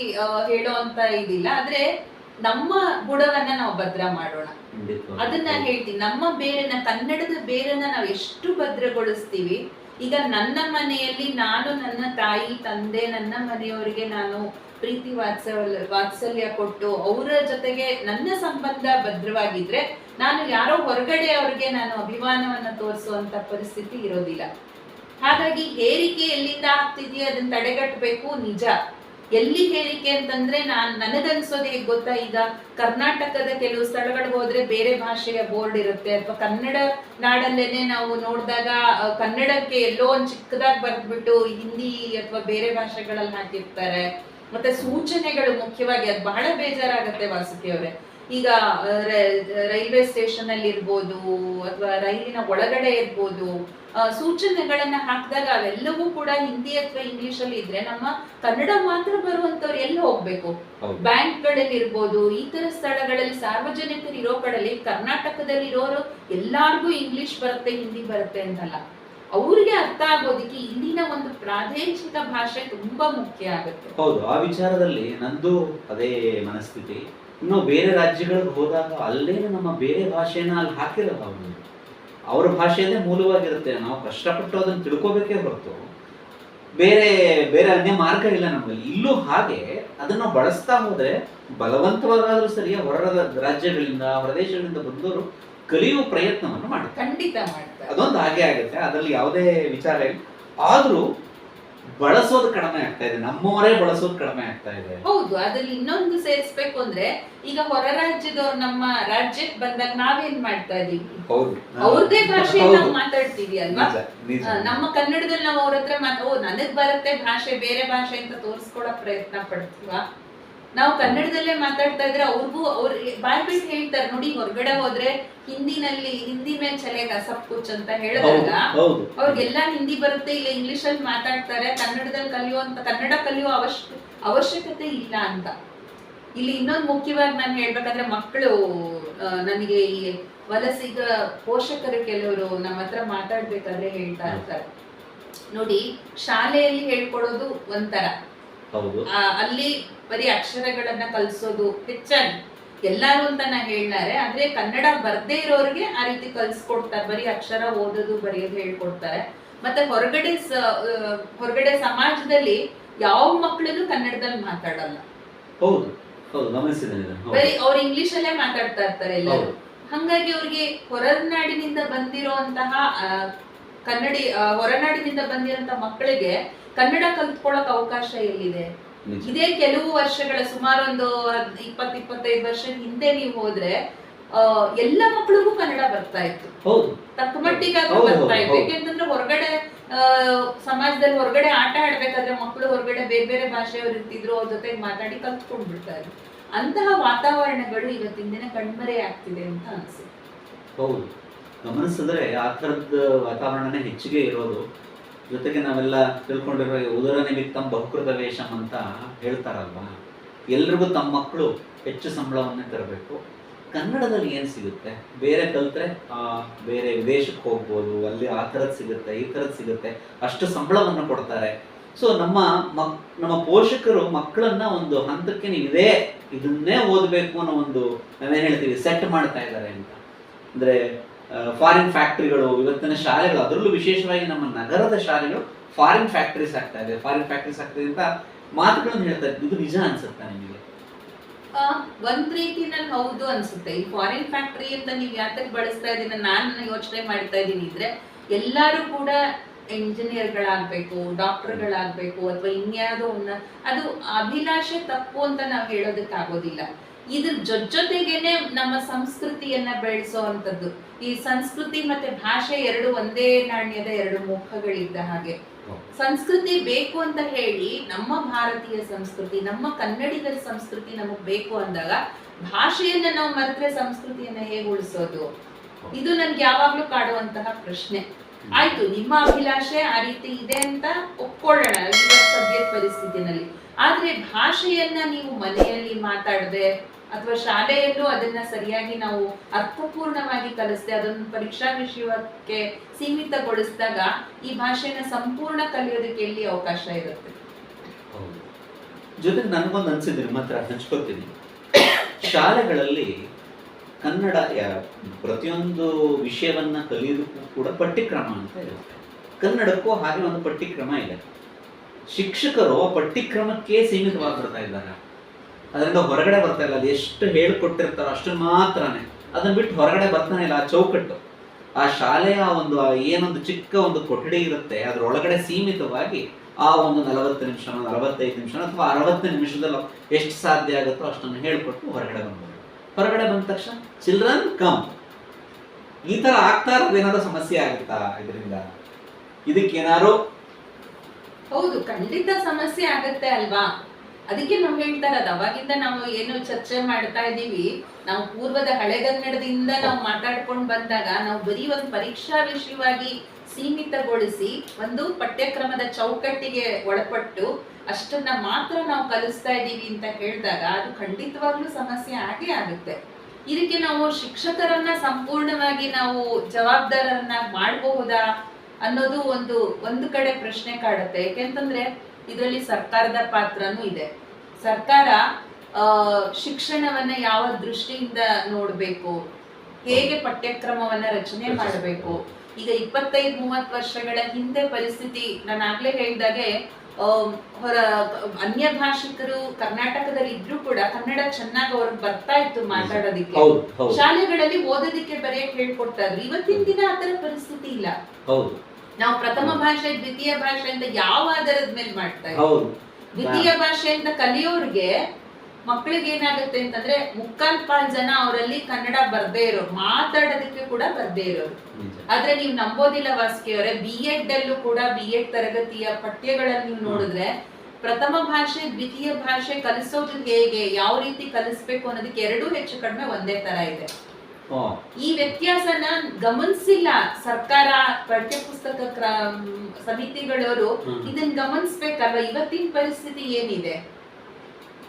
ಹೇಳೋ ಅಂತ ಇದಿಲ್ಲ. ಆದ್ರೆ ನಮ್ಮ ಗುಣವನ್ನ ನಾವು ಭದ್ರ ಮಾಡೋಣ. ಅದನ್ನ ಹೇಳ್ತೀನಿ. ನಮ್ಮ ಬೇರೆನ ಕನ್ನಡದ ಬೇರೆನ ನಾವು ಎಷ್ಟು ಭದ್ರಗೊಳಿಸ್ತೀವಿ ಈಗ ನನ್ನ ಮನೆಯಲ್ಲಿ ನಾನು ನನ್ನ ತಾಯಿ ತಂದೆ ನನ್ನ ಮನೆಯವರಿಗೆ ನಾನು ಪ್ರೀತಿ ವಾತ್ಸಲ್ಯ ವಾತ್ಸಲ್ಯ ಕೊಟ್ಟು ಅವರ ಜೊತೆಗೆ ನನ್ನ ಸಂಬಂಧ ಭದ್ರವಾಗಿದ್ರೆ ನಾನು ಯಾರೋ ಹೊರಗಡೆ ಅವ್ರಿಗೆ ನಾನು ಅಭಿಮಾನವನ್ನ ತೋರಿಸುವಂತ ಪರಿಸ್ಥಿತಿ ಇರೋದಿಲ್ಲ. ಹಾಗಾಗಿ ಹೇರಿಕೆ ಎಲ್ಲಿಂದ ಆಗ್ತಿದೆಯೋ? ಅದನ್ನ ತಡೆಗಟ್ಟಬೇಕು, ನಿಜ. ಎಲ್ಲಿ ಹೇರಿಕೆ ಅಂತಂದ್ರೆ ನಾನ್ ನನಗನ್ಸೋದು ಹೇಗೆ ಗೊತ್ತಾ ಈಗ? ಕರ್ನಾಟಕದ ಕೆಲವು ಸ್ಥಳಗಳಿಗೆ ಹೋದ್ರೆ ಬೇರೆ ಭಾಷೆಯ ಬೋರ್ಡ್ ಇರುತ್ತೆ. ಅಥವಾ ಕನ್ನಡ ನಾಡಲ್ಲೇನೆ ನಾವು ನೋಡಿದಾಗ ಕನ್ನಡಕ್ಕೆ ಎಲ್ಲೋ ಒಂದು ಚಿಕ್ಕದಾಗಿ ಬರ್ದ್ಬಿಟ್ಟು ಹಿಂದಿ ಅಥವಾ ಬೇರೆ ಭಾಷೆಗಳಲ್ಲಿ ಹಾಕಿರ್ತಾರೆ. ಮತ್ತೆ ಸೂಚನೆಗಳು ಮುಖ್ಯವಾಗಿ ಅದು ಬಹಳ ಬೇಜಾರಾಗತ್ತೆ ವಾಸುಕಿ ಅವರೇ ಈಗ ರೈಲ್ವೆ ಸ್ಟೇಷನ್ ಅಲ್ಲಿ ಇರ್ಬೋದು ಅಥವಾ ರೈಲಿನ ಒಳಗಡೆ ಇರ್ಬೋದು ಸೂಚನೆಗಳನ್ನ ಹಾಕಿದಾಗ ಅವೆಲ್ಲವೂ ಕೂಡ ಹಿಂದಿ ಅಥವಾ ಇಂಗ್ಲಿಷ್ ಅಲ್ಲಿ ಇದ್ರೆ ನಮ್ಮ ಕನ್ನಡ ಮಾತ್ರ ಬರುವಂತವ್ರು ಎಲ್ಲಿ ಹೋಗ್ಬೇಕು. ಬ್ಯಾಂಕ್ಗಳಲ್ಲಿ ಇರ್ಬೋದು ಈ ತರ ಸ್ಥಳಗಳಲ್ಲಿ ಸಾರ್ವಜನಿಕರು ಇರೋ ಕಡಲಿ ಕರ್ನಾಟಕದಲ್ಲಿ ಇರೋರು ಎಲ್ಲಾರ್ಗೂ ಇಂಗ್ಲಿಷ್ ಬರುತ್ತೆ ಹಿಂದಿ ಬರುತ್ತೆ ಅಂತಲ್ಲ. ಅವ್ರಿಗೆ ಅರ್ಥ ಆಗೋದಿಕ್ಕೆ ಇಲ್ಲಿನ ಒಂದು ಪ್ರಾದೇಶಿಕ ಭಾಷೆ ತುಂಬಾ ಮುಖ್ಯ ಆಗುತ್ತೆ. ಹೌದು, ಆ ವಿಚಾರದಲ್ಲಿ ನಂದು ಅದೇ ಮನಸ್ಥಿತಿ. ಇನ್ನು ಬೇರೆ ರಾಜ್ಯಗಳಿಗೆ ಹೋದಾಗ ಅಲ್ಲೇ ನಮ್ಮ ಬೇರೆ ಭಾಷೆನ ಅಲ್ಲಿ ಹಾಕಿರಲ್ಲ ಅವರು ಅವ್ರ ಭಾಷೆನೇ ಮೂಲವಾಗಿರುತ್ತೆ. ನಾವು ಕಷ್ಟಪಟ್ಟು ಅದನ್ನು ತಿಳ್ಕೊಬೇಕೇ ಹೊರತು. ಬೇರೆ ಬೇರೆ ಅನ್ಯ ಮಾರ್ಗ ಇಲ್ಲ ನಮ್ಮಲ್ಲಿ. ಇಲ್ಲೂ ಹಾಗೆ ಅದನ್ನು ಬಳಸ್ತಾ ಹೋದ್ರೆ ಬಲವಂತವಾಗಾದ್ರೂ ಸರಿಯ ಹೊರ ರಾಜ್ಯಗಳಿಂದ, ಹೊರದೇಶಗಳಿಂದ ಬಂದವರು ಕಲಿಯುವ ಪ್ರಯತ್ನವನ್ನು ಮಾಡ್ತಾರೆ. ಖಂಡಿತ ಮಾಡ್ತಾರೆ. ಅದೊಂದು ಹಾಗೆ ಆಗುತ್ತೆ. ಅದರಲ್ಲಿ ಯಾವುದೇ ವಿಚಾರ ಇಲ್ಲ. ಆದ್ರೂ ಬಳಸೋದು ಕಡಿಮೆ ಆಗ್ತಾ ಇದೆ. ನಮ್ಮವರೇ ಬಳಸೋದು ಕಡಿಮೆ ಆಗ್ತಾ ಇದೆ. ಹೌದು ಅದ್ರಲ್ಲಿ ಇನ್ನೊಂದು ಸೇರಿಸ್ಬೇಕು ಅಂದ್ರೆ ಈಗ ಹೊರ ರಾಜ್ಯದವ್ರು ನಮ್ಮ ರಾಜ್ಯಕ್ಕೆ ಬಂದಾಗ ನಾವೇನ್ ಮಾಡ್ತಾ ಇದೀವಿ? ಹೌದು. ಅವ್ರದೇ ಭಾಷೆಯಲ್ಲಿ ನಾವು ಮಾತಾಡ್ತೀವಿ ಅಲ್ವಾ? ನಮ್ಮ ಕನ್ನಡದಲ್ಲಿ ನಾವು ಅವ್ರ ಹತ್ರ ಮಾತು ಓ ನನಗ್ ಬರುತ್ತೆ ಭಾಷೆ ಬೇರೆ ಭಾಷೆ ಅಂತ ತೋರಿಸ್ಕೊಳಕ್ ಪ್ರಯತ್ನ ಪಡ್ತೀವ? ನಾವು ಕನ್ನಡದಲ್ಲೇ ಮಾತಾಡ್ತಾ ಇದ್ರೆ ಅವ್ರಿಗೂ ಅವ್ರ ಬಾಯ್ಬಿಟ್ಟು ಹೇಳ್ತಾರೆ ನೋಡಿ ಹೊರಗಡೆ ಹೋದ್ರೆ ಹಿಂದಿನಲ್ಲಿ ಹಿಂದಿ ಮೇಲೆ ಚಲೆಗ ಸಬ್ ಕುಚ್ ಅಂತ ಹೇಳಿದಾಗ ಅವ್ರಿಗೆಲ್ಲ ಹಿಂದಿ ಬರುತ್ತೆ ಇಲ್ಲ ಇಂಗ್ಲಿಷ್ ಅಲ್ಲಿ ಮಾತಾಡ್ತಾರೆ ಕನ್ನಡದಲ್ಲಿ ಕಲಿಯುವಂತ ಕನ್ನಡ ಕಲಿಯೋ ಅವಶ್ಯ ಅವಶ್ಯಕತೆ ಇಲ್ಲ ಅಂತ. ಇಲ್ಲಿ ಇನ್ನೊಂದು ಮುಖ್ಯವಾಗಿ ನಾನು ಹೇಳ್ಬೇಕಂದ್ರೆ ಮಕ್ಕಳು ನನಗೆ ಈ ವಲಸಿಗ ಪೋಷಕರು ಕೆಲವರು ನಮ್ಮ ಹತ್ರ ಮಾತಾಡ್ಬೇಕಾದ್ರೆ ಹೇಳ್ತಾ ಇರ್ತಾರೆ. ನೋಡಿ ಶಾಲೆಯಲ್ಲಿ ಹೇಳ್ಕೊಡೋದು ಒಂಥರ. ಅಲ್ಲಿ ಬರೀ ಅಕ್ಷರಗಳನ್ನ ಕಲಿಸೋದು ಹೆಚ್ಚಾಗಿ ಎಲ್ಲಾರು ಅಂತ ನಾ ಹೇಳ್ಲಾರೆ ಆದ್ರೆ ಕನ್ನಡ ಬರ್ದೇ ಇರೋರಿಗೆ ಆ ರೀತಿ ಕಲ್ಸ್ಕೊಡ್ತಾರೆ ಬರೀ ಅಕ್ಷರ ಓದೋದು ಬರೆಯೋದು ಹೇಳ್ಕೊಡ್ತಾರೆ ಮತ್ತೆ ಹೊರಗಡೆ ಹೊರಗಡೆ ಸಮಾಜದಲ್ಲಿ ಯಾವ ಮಕ್ಕಳನ್ನು ಕನ್ನಡದಲ್ಲಿ ಮಾತಾಡಲ್ಲ ಹೌದು. ಬರೀ ಅವ್ರು ಇಂಗ್ಲಿಷ್ ಅಲ್ಲೇ ಮಾತಾಡ್ತಾ ಇರ್ತಾರೆ ಎಲ್ಲರೂ. ಹಂಗಾಗಿ ಅವ್ರಿಗೆ ಹೊರನಾಡಿನಿಂದ ಬಂದಿರುವಂತಹ ಆ, ಕನ್ನಡಿ ಹೊರನಾಡಿನಿಂದ ಬಂದಿರುವಂತಹ ಮಕ್ಕಳಿಗೆ ಕನ್ನಡ ಕಲ್ತ್ಕೊಳಕ್ ಅವಕಾಶ ಎಲ್ಲಿದೆ. ಇದೇ ಕೆಲವು ವರ್ಷಗಳ ಸುಮಾರು ಒಂದು ಇಪ್ಪತ್ ಇಪ್ಪತ್ತೈದು ವರ್ಷ ಹಿಂದೆ ನೀವು ಹೋದ್ರೆ ಎಲ್ಲ ಮಕ್ಕಳಿಗೂ ಕನ್ನಡ ಬರ್ತಾ ಇತ್ತು. ತಕ್ಕ ಮಟ್ಟಿಗಾದ್ರೂ ಬರ್ತಾ ಇತ್ತು. ಯಾಕೆಂತಂದ್ರೆ ಹೊರಗಡೆ ಸಮಾಜದಲ್ಲಿ ಹೊರಗಡೆ ಆಟ ಆಡ್ಬೇಕಾದ್ರೆ ಮಕ್ಕಳು ಹೊರಗಡೆ ಬೇರೆ ಬೇರೆ ಭಾಷೆಯವರು ಇರ್ತಿದ್ರು ಅವ್ರ ಜೊತೆಗೆ ಮಾತಾಡಿ ಕಲ್ತ್ಕೊಂಡ್ ಬಿಡ್ತಾ ಇದ್ರು ಅಂತಹ ವಾತಾವರಣಗಳು ಇವತ್ತಿನ ದಿನ ಕಣ್ಮರೆ ಆಗ್ತಿದೆ ಅಂತ ಅನ್ಸುತ್ತೆ. ಹೌದು. ಗಮನಿಸಿದ್ರೆ ಆ ಥರದ ವಾತಾವರಣನೇ ಹೆಚ್ಚಿಗೆ ಇರೋದು. ಜೊತೆಗೆ ನಾವೆಲ್ಲ ತಿಳ್ಕೊಂಡಿರೋ ಉದರ ನಿಮಿತ್ತಂ ಬಹುಕೃತ ವೇಷಂ ಅಂತ ಹೇಳ್ತಾರಲ್ವಾ? ಎಲ್ರಿಗೂ ತಮ್ಮ ಮಕ್ಕಳು ಹೆಚ್ಚು ಸಂಬಳವನ್ನೇ ತರಬೇಕು. ಕನ್ನಡದಲ್ಲಿ ಏನು ಸಿಗುತ್ತೆ? ಬೇರೆ ಕಲಿತ್ರೆ ಬೇರೆ ವಿದೇಶಕ್ಕೆ ಹೋಗ್ಬೋದು, ಅಲ್ಲಿ ಆ ಥರದ್ದು ಸಿಗುತ್ತೆ, ಈ ಥರದ್ದು ಸಿಗುತ್ತೆ. ಅಷ್ಟು ಸಂಬಳವನ್ನು ಕೊಡ್ತಾರೆ. ಸೊ ನಮ್ಮ ಮಕ್, ನಮ್ಮ ಪೋಷಕರು ಮಕ್ಕಳನ್ನ ಒಂದು ಹಂತಕ್ಕೆ ನೀವು ಇದೇ ಇದನ್ನೇ ಓದಬೇಕು ಅನ್ನೋ ಒಂದು ನಾವೇನು ಹೇಳ್ತೀವಿ ಸೆಟ್ ಮಾಡ್ತಾ ಇದ್ದಾರೆ ಅಂತ. ಅಂದರೆ ಫಾರಿನ್ ಫ್ಯಾಕ್ಟ್ರಿಗಳು ಇವತ್ತಿನ ಶಾಲೆಗಳು, ಅದರಲ್ಲೂ ವಿಶೇಷವಾಗಿ ನಮ್ಮ ನಗರದ ಶಾಲೆಗಳು ಫಾರಿನ್ ಫ್ಯಾಕ್ಟ್ರೀಸ್ ಆಗ್ತಾ ಇದೆ. ಫಾರಿನ್ ಫ್ಯಾಕ್ಟ್ರೀಸ್ ಆಗ್ತದೆ ಅಂತ ಮಾತುಗಳನ್ನು ಹೇಳ್ತಾ ಇದು ನಿಜ ಅನ್ಸುತ್ತಾ ನಿಮಗೆ? ಒಂದ್ ರೀತಿನಲ್ಲಿ ಹೌದು ಅನ್ಸುತ್ತೆ. ಈ ಫಾರಿನ್ ಫ್ಯಾಕ್ಟರಿ ಅಂತ ನೀವು ಯಾತಕ್ ಬಳಸ್ತಾ ಇದೀನಿ ನಾನು ಯೋಚನೆ ಮಾಡ್ತಾ ಇದ್ದೀನಿ ಇದ್ರೆ ಎಲ್ಲಾರು ಕೂಡ ಇಂಜಿನಿಯರ್ಗಳಾಗ್ಬೇಕು ಡಾಕ್ಟರ್ಗಳಾಗ್ಬೇಕು ಅಥವಾ ಇನ್ಯಾವುದೋ ಅದು ಅಭಿಲಾಷೆ ತಪ್ಪು ಅಂತ ನಾವು ಹೇಳೋದಕ್ಕೆ ಆಗೋದಿಲ್ಲ ಇದ್ರ ಜೊತೆಗೇನೆ ನಮ್ಮ ಸಂಸ್ಕೃತಿಯನ್ನ ಬೆಳೆಸೋ ಈ ಸಂಸ್ಕೃತಿ ಮತ್ತೆ ಭಾಷೆ ಎರಡು ಒಂದೇ ನಾಣ್ಯದ ಎರಡು ಮುಖಗಳಿದ್ದ ಹಾಗೆ. ಸಂಸ್ಕೃತಿ ಬೇಕು ಅಂತ ಹೇಳಿ ನಮ್ಮ ಭಾರತೀಯ ಸಂಸ್ಕೃತಿ ನಮ್ಮ ಕನ್ನಡಿಗರ ಸಂಸ್ಕೃತಿ ನಮಗ್ ಬೇಕು ಅಂದಾಗ ಭಾಷೆಯನ್ನ ನಾವು ಮರೆತ್ರೆ ಸಂಸ್ಕೃತಿಯನ್ನ ಹೇಗೆ ಉಳಿಸೋದು? ಇದು ನನ್ಗೆ ಯಾವಾಗ್ಲೂ ಕಾಡುವಂತಹ ಪ್ರಶ್ನೆ. ಆಯ್ತು ನಿಮ್ಮ ಅಭಿಲಾಷೆ ಆ ರೀತಿ ಇದೆ ಅಂತ ಒಪ್ಕೊಳ್ಳೋಣ ಸದ್ಯದ ಪರಿಸ್ಥಿತಿನಲ್ಲಿ ಆದ್ರೆ ಭಾಷೆಯನ್ನ ನೀವು ಮನೆಯಲ್ಲಿ ಮಾತಾಡದೆ ಅಥವಾ ಶಾಲೆಯಲ್ಲೂ ಅದನ್ನ ಸರಿಯಾಗಿ ನಾವು ಅರ್ಥಪೂರ್ಣವಾಗಿ ಕಲಿಸ್ದೆ ಅದನ್ನು ಪರೀಕ್ಷಾ ವಿಷಯಕ್ಕೆ ಸೀಮಿತಗೊಳಿಸಿದಾಗ ಈ ಭಾಷೆನ ಸಂಪೂರ್ಣ ಕಲಿಯೋದಕ್ಕೆ ಎಲ್ಲಿ ಅವಕಾಶ ಇರುತ್ತೆ? ಜೊತೆಗೆ ನನಗೊಂದು ಅನ್ಸಿದ್ರೆ ಮಾತ್ರ ಹಂಚ್ಕೋತೀನಿ ಶಾಲೆಗಳಲ್ಲಿ ಕನ್ನಡ ಪ್ರತಿಯೊಂದು ವಿಷಯವನ್ನ ಕಲಿಯೋದಕ್ಕೂ ಕೂಡ ಪಠ್ಯಕ್ರಮ ಅಂತ ಇರುತ್ತೆ. ಕನ್ನಡಕ್ಕೂ ಹಾಗೆ ಒಂದು ಪಠ್ಯಕ್ರಮ ಇದೆ. ಶಿಕ್ಷಕರು ಪಠ್ಯಕ್ರಮಕ್ಕೆ ಸೀಮಿತವಾಗಿಬಿಡ್ತಾ ಇದ್ದಾರೆ. ಅದರಿಂದ ಹೊರಗಡೆ ಬರ್ತಾ ಇಲ್ಲ. ಅದು ಎಷ್ಟು ಹೇಳಿಕೊಟ್ಟಿರ್ತಾರೋ ಅಷ್ಟು ಮಾತ್ರನೇ. ಅದನ್ನ ಬಿಟ್ಟು ಹೊರಗಡೆ ಬರ್ತಾನೆ ಇಲ್ಲ, ಆ ಚೌಕಟ್ಟು. ಆ ಶಾಲೆಯ ಒಂದು ಏನೊಂದು ಚಿಕ್ಕ ಒಂದು ಕೊಠಡಿ ಇರುತ್ತೆ, ಅದರೊಳಗಡೆ ಸೀಮಿತವಾಗಿ ಆ ಒಂದು ನಲವತ್ತು ನಿಮಿಷ ನಲವತ್ತೈದು ನಿಮಿಷ ಅಥವಾ ಅರವತ್ತು ನಿಮಿಷದಲ್ಲಿ ಎಷ್ಟು ಸಾಧ್ಯ ಆಗುತ್ತೋ ಅಷ್ಟನ್ನು ಹೇಳ್ಕೊಟ್ಟು ಹೊರಗಡೆ ಬಂದ್ಬಿಡು ಹೊರಗಡೆ ಬಂದ ತಕ್ಷಣ, ಚಿಲ್ಡ್ರನ್, ಕಮ್. ಈ ತರ ಆಗ್ತಾ ಇರೋದು ಏನಾದ್ರು ಸಮಸ್ಯೆ ಆಗುತ್ತಾ ಇದರಿಂದ? ಇದಕ್ಕೇನಾರು ಹೌದು, ಖಂಡಿತ ಸಮಸ್ಯೆ ಆಗುತ್ತೆ ಅಲ್ವಾ? ಅದಕ್ಕೆ ನಾವು ಹೇಳ್ತಾ ಇರೋದು ಅವಾಗಿಂದ ನಾವು ಏನು ಚರ್ಚೆ ಮಾಡ್ತಾ ಇದೀವಿ ನಾವು ಪೂರ್ವದ ಹಳೆಗನ್ನಡದಿಂದ ನಾವು ಮಾತಾಡ್ಕೊಂಡು ಬಂದಾಗ ನಾವು ಬರೀ ಒಂದು ಪರೀಕ್ಷಾ ವಿಷಯವಾಗಿ ಸೀಮಿತಗೊಳಿಸಿ ಒಂದು ಪಠ್ಯಕ್ರಮದ ಚೌಕಟ್ಟಿಗೆ ಒಳಪಟ್ಟು ಅಷ್ಟನ್ನ ಮಾತ್ರ ನಾವು ಕಲಿಸ್ತಾ ಇದ್ದೀವಿ ಅಂತ ಹೇಳಿದಾಗ ಅದು ಖಂಡಿತವಾಗ್ಲೂ ಸಮಸ್ಯೆ ಆಗೇ ಆಗುತ್ತೆ. ಇದಕ್ಕೆ ನಾವು ಶಿಕ್ಷಕರನ್ನ ಸಂಪೂರ್ಣವಾಗಿ ನಾವು ಜವಾಬ್ದಾರರನ್ನ ಮಾಡಬಹುದಾ ಅನ್ನೋದು ಒಂದು ಒಂದು ಕಡೆ ಪ್ರಶ್ನೆ ಕಾಡುತ್ತೆ. ಯಾಕೆಂತಂದ್ರೆ ಇದರಲ್ಲಿ ಸರ್ಕಾರದ ಪಾತ್ರನೂ ಇದೆ. ಸರ್ಕಾರ ಆ, ಶಿಕ್ಷಣವನ್ನ ಯಾವ ದೃಷ್ಟಿಯಿಂದ ನೋಡಬೇಕು? ಹೇಗೆ ಪಠ್ಯಕ್ರಮವನ್ನ ರಚನೆ ಮಾಡಬೇಕು? ಈಗ ಇಪ್ಪತ್ತೈದು ಮೂವತ್ತು ವರ್ಷಗಳ ಹಿಂದೆ ಪರಿಸ್ಥಿತಿ ನಾನು ಆಗ್ಲೇ ಹೇಳಿದಾಗೆ ಹೊರ ಅನ್ಯ ಭಾಷಿಕರು ಕರ್ನಾಟಕದಲ್ಲಿ ಇದ್ರೂ ಕೂಡ ಕನ್ನಡ ಚೆನ್ನಾಗಿ ಅವ್ರಿಗೆ ಬರ್ತಾ ಇತ್ತು ಮಾತಾಡೋದಿಕ್ಕೆ. ಶಾಲೆಗಳಲ್ಲಿ ಓದೋದಿಕ್ಕೆ ಬರೆಯಕ್ಕೆ ಹೇಳ್ಕೊಡ್ತಾ ಇದ್ರು. ಇವತ್ತಿನ ದಿನ ಆತರ ಪರಿಸ್ಥಿತಿ ಇಲ್ಲ. ಹೌದು. ನಾವು ಪ್ರಥಮ ಭಾಷೆ ದ್ವಿತೀಯ ಭಾಷೆ ಅಂತ ಯಾವ ಆಧಾರದ ಮೇಲೆ ಮಾಡ್ತಾ ಇದ್ದೀವಿ ದ್ವಿತೀಯ ಭಾಷೆ ಅಂತ ಕಲಿಯೋರ್ಗೆ ಮಕ್ಕಳಿಗೆ ಏನಾಗುತ್ತೆ ಅಂತಂದ್ರೆ ಮುಕ್ಕಾಲ್ ಪಾಲ್ ಜನ ಅವರಲ್ಲಿ ಕನ್ನಡ ಬರ್ದೇ ಇರೋರು ಮಾತಾಡೋದಕ್ಕೆ ಕೂಡ ಬರ್ದೇ ಇರೋರು. ಆದ್ರೆ ನೀವು ನಂಬೋದಿಲ್ಲ ವಾಸ್ಕಿಯವರೇ ಬಿ ಎಡ್ ಅಲ್ಲೂ ಕೂಡ ಬಿ ಎಡ್ ತರಗತಿಯ ಪಠ್ಯಗಳನ್ನು ನೀವು ನೋಡಿದ್ರೆ ಪ್ರಥಮ ಭಾಷೆ ದ್ವಿತೀಯ ಭಾಷೆ ಕಲಿಸೋದು ಹೇಗೆ ಯಾವ ರೀತಿ ಕಲಿಸ್ಬೇಕು ಅನ್ನೋದಕ್ಕೆ ಎರಡೂ ಹೆಚ್ಚು ಕಡಿಮೆ ಒಂದೇ ತರ ಇದೆ. ಈ ವ್ಯತ್ಯಾಸನ ಗಮನಿಸಿಲ್ಲ ಸರ್ಕಾರ ಪಠ್ಯಪುಸ್ತಕ ಪುಸ್ತಕ ಸಮಿತಿಗಳವರು. ಇದನ್ನ ಗಮನಿಸ್ಬೇಕಲ್ವಾ? ಇವತ್ತಿನ ಪರಿಸ್ಥಿತಿ ಏನಿದೆ?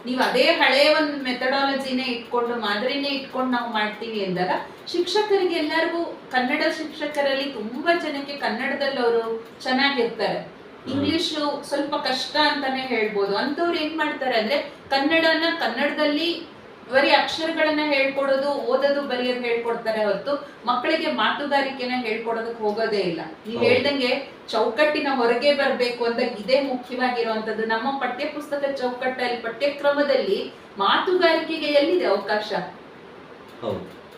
ನೀವು ಅದೇ ಹಳೆಯ ಒಂದು ಮೆಥಡಾಲಜಿನೇ ಇಟ್ಕೊಂಡು ಮಾದರಿನೇ ಇಟ್ಕೊಂಡು ನಾವು ಮಾಡ್ತೀವಿ ಎಂದಾಗ ಶಿಕ್ಷಕರಿಗೆ ಎಲ್ಲರಿಗೂ ಕನ್ನಡ ಶಿಕ್ಷಕರಲ್ಲಿ ತುಂಬಾ ಜನಕ್ಕೆ ಕನ್ನಡದಲ್ಲಿ ಅವರು ಚೆನ್ನಾಗಿರ್ತಾರೆ. ಇಂಗ್ಲಿಷು ಸ್ವಲ್ಪ ಕಷ್ಟ ಅಂತಾನೆ ಹೇಳ್ಬೋದು. ಅಂತವ್ರು ಏನ್ ಮಾಡ್ತಾರೆ ಅಂದ್ರೆ ಕನ್ನಡನ ಕನ್ನಡದಲ್ಲಿ ಬರೀ ಅಕ್ಷರಗಳನ್ನ ಹೇಳ್ಕೊಡೋದು ಓದೋದು ಬರೆಯೋದು ಹೇಳ್ಕೊಡ್ತಾರೆ ಹೊರತು ಮಕ್ಕಳಿಗೆ ಮಾತುಗಾರಿಕೆನ ಹೇಳ್ಕೊಡೋದಕ್ಕೆ ಹೋಗೋದೇ ಇಲ್ಲ. ನೀವು. ಹೇಳ್ದಂಗೆ ಚೌಕಟ್ಟಿನ ಹೊರಗೆ ಬರಬೇಕು ಅಂತ ಇದೇ ಮುಖ್ಯವಾಗಿರುವಂತದ್ದು ನಮ್ಮ ಪಠ್ಯಪುಸ್ತಕ ಚೌಕಟ್ಟಲ್ಲಿ ಪಠ್ಯಕ್ರಮದಲ್ಲಿ ಮಾತುಗಾರಿಕೆಗೆ ಎಲ್ಲಿದೆ ಅವಕಾಶ?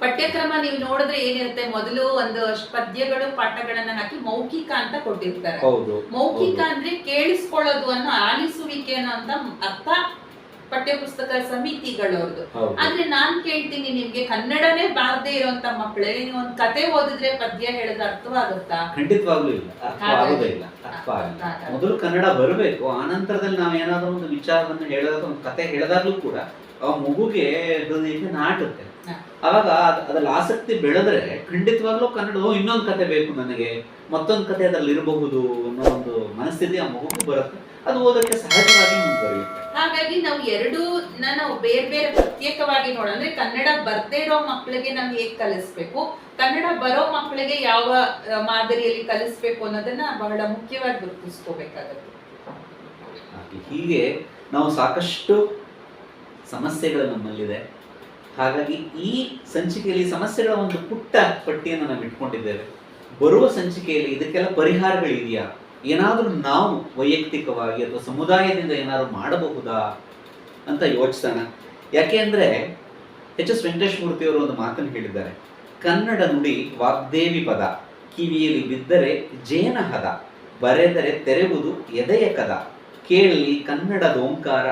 ಪಠ್ಯಕ್ರಮ ನೀವು ನೋಡಿದ್ರೆ ಏನಿರುತ್ತೆ? ಮೊದಲು ಒಂದು ಪದ್ಯಗಳು ಪಾಠಗಳನ್ನ ಹಾಕಿ ಮೌಖಿಕ ಅಂತ ಕೊಟ್ಟಿರ್ತಾರೆ. ಮೌಖಿಕ ಅಂದ್ರೆ ಕೇಳಿಸ್ಕೊಳ್ಳೋದು ಅನ್ನೋ ಆಲಿಸುವಿಕೆ ಅನ್ನೋ ಅಂತ ಅರ್ಥ ಪಠ್ಯಪುಸ್ತಕ ಸಮಿತಿಗಳವ್ರದ್ದು ಅಂದ್ರೆ ಆದ್ರೆ ನಾನ್ ಕೇಳ್ತೀನಿ ನಿಮ್ಗೆ ಕನ್ನಡನೇ ಬಾರದೆ ಇರುವಂತ ಮಕ್ಕಳೇ ನೀವು ಒಂದ್ ಕತೆ ಓದಿದ್ರೆ ಪದ್ಯ ಹೇಳಿದ್ರೆ ಅರ್ಥವಾಗುತ್ತಾ? ಖಂಡಿತವಾಗ್ಲೂ ಇಲ್ಲ. ಇಲ್ಲ. ಮೊದಲು ಕನ್ನಡ ಬರಬೇಕು. ಆ ನಂತರದಲ್ಲಿ ನಾವು ಏನಾದರೂ ಒಂದು ವಿಚಾರವನ್ನು ಹೇಳದ ಒಂದು ಕತೆ ಹೇಳಿದಾಗ್ಲೂ ಕೂಡ ಆ ಮಗುಗೆ ಹೃದಯಕ್ಕೆ ನಾಟುತ್ತೆ. ಅವಾಗ ಅದ್ರಲ್ಲಿ ಆಸಕ್ತಿ ಬೆಳೆದ್ರೆ ಖಂಡಿತವಾಗ್ಲೂ ಕನ್ನಡ ಇನ್ನೊಂದ್ ಇನ್ನೊಂದು ಕತೆ ಬೇಕು ನನಗೆ. ಮತ್ತೊಂದು ಕತೆ ಅದ್ರಲ್ಲಿ ಇರಬಹುದು ಅನ್ನೋ ಒಂದು ಮನಸ್ಥಿತಿ ಆ ಮಗುಗೂ ಬರುತ್ತೆ. ಅದು ಓದಕ್ಕೆ ಸಹಜವಾಗಿ ಮುಂದುವರಿಯುತ್ತೆ ಹಾಗಾಗಿ ನಾವು ಎರಡೂ ನಾವು ಬೇರೆ ಬೇರೆ ಪ್ರತ್ಯೇಕವಾಗಿ ನೋಡಂದ್ರೆ ಕನ್ನಡ ಬರ್ದೇ ಇರೋ ಮಕ್ಕಳಿಗೆ ನಾವು ಹೇಗ್ ಕಲಿಸ್ಬೇಕು? ಕನ್ನಡ ಬರೋ ಮಕ್ಕಳಿಗೆ ಯಾವ ಮಾದರಿಯಲ್ಲಿ ಕಲಿಸ್ಬೇಕು ಅನ್ನೋದನ್ನ ಬಹಳ ಮುಖ್ಯವಾಗಿ ಗುರುತಿಸ್ಕೋಬೇಕಾಗತ್ತೆ. ಹೀಗೆ ನಾವು ಸಾಕಷ್ಟು ಸಮಸ್ಯೆಗಳು ನಮ್ಮಲ್ಲಿದೆ. ಹಾಗಾಗಿ ಈ ಸಂಚಿಕೆಯಲ್ಲಿ ಸಮಸ್ಯೆಗಳ ಒಂದು ಪುಟ್ಟ ಪಟ್ಟಿಯನ್ನು ನಾವು ಇಟ್ಕೊಂಡಿದ್ದೇವೆ ಬರುವ ಸಂಚಿಕೆಯಲ್ಲಿ ಇದಕ್ಕೆಲ್ಲ ಪರಿಹಾರಗಳಿದೆಯಾ? ಏನಾದರೂ ನಾವು ವೈಯಕ್ತಿಕವಾಗಿ ಅಥವಾ ಸಮುದಾಯದಿಂದ ಏನಾದರೂ ಮಾಡಬಹುದಾ ಅಂತ ಯೋಚಿಸೋಣ. ಯಾಕೆ ಅಂದರೆ ಎಚ್ ಎಸ್ ವೆಂಕಟೇಶ್ಮೂರ್ತಿಯವರು ಒಂದು ಮಾತನ್ನು ಹೇಳಿದ್ದಾರೆ. ಕನ್ನಡ ನುಡಿ ವಾಗ್ದೇವಿ ಪದ. ಕಿವಿಯಲ್ಲಿ ಬಿದ್ದರೆ ಜೇನ ಹದ. ಬರೆದರೆ ತೆರೆವುದು ಎದೆಯ ಕದ. ಕೇಳಲಿ ಕನ್ನಡದ ಓಂಕಾರ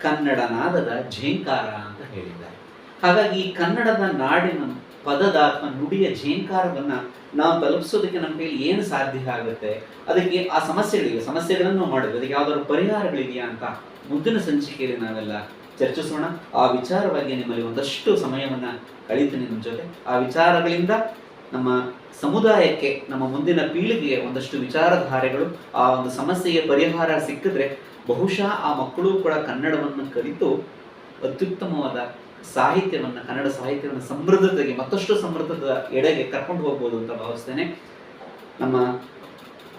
ಕನ್ನಡ ನಾದದ ಝೇಂಕಾರ ಅಂತ ಹೇಳಿದ್ದಾರೆ. ಹಾಗಾಗಿ ಕನ್ನಡದ ನಾಡಿನ ಪದದ ಅಥವಾ ನುಡಿಯ ಜೇಂಕಾರವನ್ನು ನಾವು ತಲುಪಿಸೋದಕ್ಕೆ ನಮ್ಮ ಕೈಲಿ ಏನು ಸಾಧ್ಯ ಆಗುತ್ತೆ? ಅದಕ್ಕೆ ಆ ಸಮಸ್ಯೆಗಳಿವೆ. ಸಮಸ್ಯೆಗಳನ್ನು ಮಾಡೋದು. ಅದಕ್ಕೆ ಯಾವ್ದಾದ್ರು ಪರಿಹಾರಗಳಿದೆಯಾ ಅಂತ ಮುಂದಿನ ಸಂಚಿಕೆಯಲ್ಲಿ ನಾವೆಲ್ಲ ಚರ್ಚಿಸೋಣ. ಆ ವಿಚಾರವಾಗಿ ನಿಮ್ಮಲ್ಲಿ ಒಂದಷ್ಟು ಸಮಯವನ್ನ ಕಳೀತೀನಿ ನಿಮ್ಮ ಜೊತೆ. ಆ ವಿಚಾರಗಳಿಂದ ನಮ್ಮ ಸಮುದಾಯಕ್ಕೆ, ನಮ್ಮ ಮುಂದಿನ ಪೀಳಿಗೆಗೆ ಒಂದಷ್ಟು ವಿಚಾರಧಾರೆಗಳು, ಆ ಒಂದು ಸಮಸ್ಯೆಗೆ ಪರಿಹಾರ ಸಿಕ್ಕಿದ್ರೆ ಬಹುಶಃ ಆ ಮಕ್ಕಳು ಕೂಡ ಕನ್ನಡವನ್ನು ಕಲಿತು ಅತ್ಯುತ್ತಮವಾದ ಸಾಹಿತ್ಯವನ್ನು, ಕನ್ನಡ ಸಾಹಿತ್ಯವನ್ನು ಸಮೃದ್ಧತೆಗೆ, ಮತ್ತಷ್ಟು ಸಮೃದ್ಧದ ಎಡೆಗೆ ಕರ್ಕೊಂಡು ಹೋಗ್ಬೋದು ಅಂತ ಭಾವಿಸ್ತೇನೆ. ನಮ್ಮ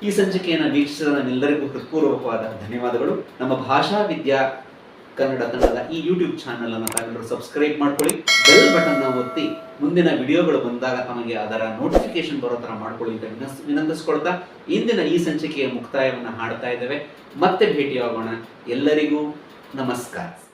ಈ ಸಂಚಿಕೆಯನ್ನು ವೀಕ್ಷಿಸಿದ ನಮ್ಮೆಲ್ಲರಿಗೂ ಹೃತ್ಪೂರ್ವಕವಾದ ಧನ್ಯವಾದಗಳು. ನಮ್ಮ ಭಾಷಾ ವಿದ್ಯಾ ಕನ್ನಡ ತಂಡದ ಈ ಯೂಟ್ಯೂಬ್ ಚಾನೆಲ್ ಅನ್ನು ತಾವೆಲ್ಲರೂ ಸಬ್ಸ್ಕ್ರೈಬ್ ಮಾಡ್ಕೊಳ್ಳಿ. ಬೆಲ್ ಬಟನ್ ಒತ್ತಿ ಮುಂದಿನ ವಿಡಿಯೋಗಳು ಬಂದಾಗ ತಮಗೆ ಅದರ ನೋಟಿಫಿಕೇಶನ್ ಬರೋ ಥರ ಮಾಡ್ಕೊಳ್ಳಿ ಅಂತ ವಿನಸ್- ವಿನಂತಿಸ್ಕೊಳ್ತಾ ಇಂದಿನ ಈ ಸಂಚಿಕೆಯ ಮುಕ್ತಾಯವನ್ನು ಹಾಡ್ತಾ ಇದ್ದೇವೆ. ಮತ್ತೆ ಭೇಟಿಯಾಗೋಣ. ಎಲ್ಲರಿಗೂ ನಮಸ್ಕಾರ.